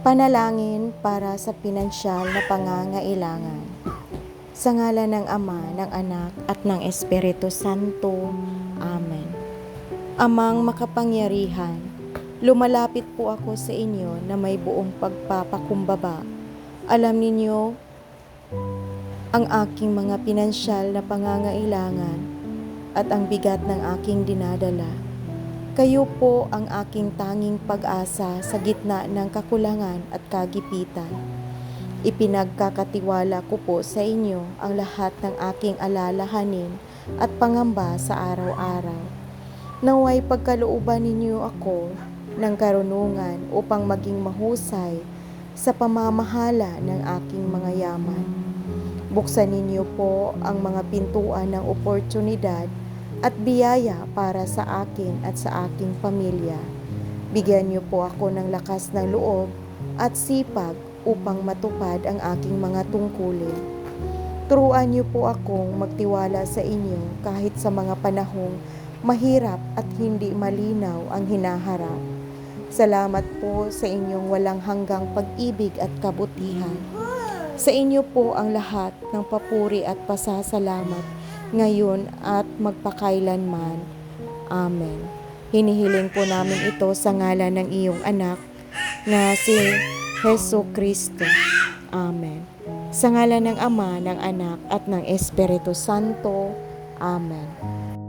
Panalangin para sa pinansyal na pangangailangan. Sa ngala ng Ama, ng Anak, at ng Espiritu Santo. Amen. Amang makapangyarihan, lumalapit po ako sa inyo na may buong pagpapakumbaba. Alam ninyo ang aking mga pinansyal na pangangailangan at ang bigat ng aking dinadala. Kayo po ang aking tanging pag-asa sa gitna ng kakulangan at kagipitan. Ipinagkakatiwala ko po sa inyo ang lahat ng aking alalahanin at pangamba sa araw-araw. Naway pagkalooban ninyo ako ng karunungan upang maging mahusay sa pamamahala ng aking mga yaman. Buksan ninyo po ang mga pintuan ng oportunidad at biyaya para sa akin at sa aking pamilya. Bigyan niyo po ako ng lakas ng loob at sipag upang matupad ang aking mga tungkulin. Turuan niyo po akong magtiwala sa inyo kahit sa mga panahong mahirap at hindi malinaw ang hinaharap. Salamat po sa inyong walang hanggang pag-ibig at kabutihan. Sa inyo po ang lahat ng papuri at pasasalamat ngayon at magpakailanman. Amen. Hinihiling po namin ito sa ngalan ng iyong anak na si Heso Kristo. Amen. Sa ngalan ng Ama, ng Anak at ng Espiritu Santo. Amen.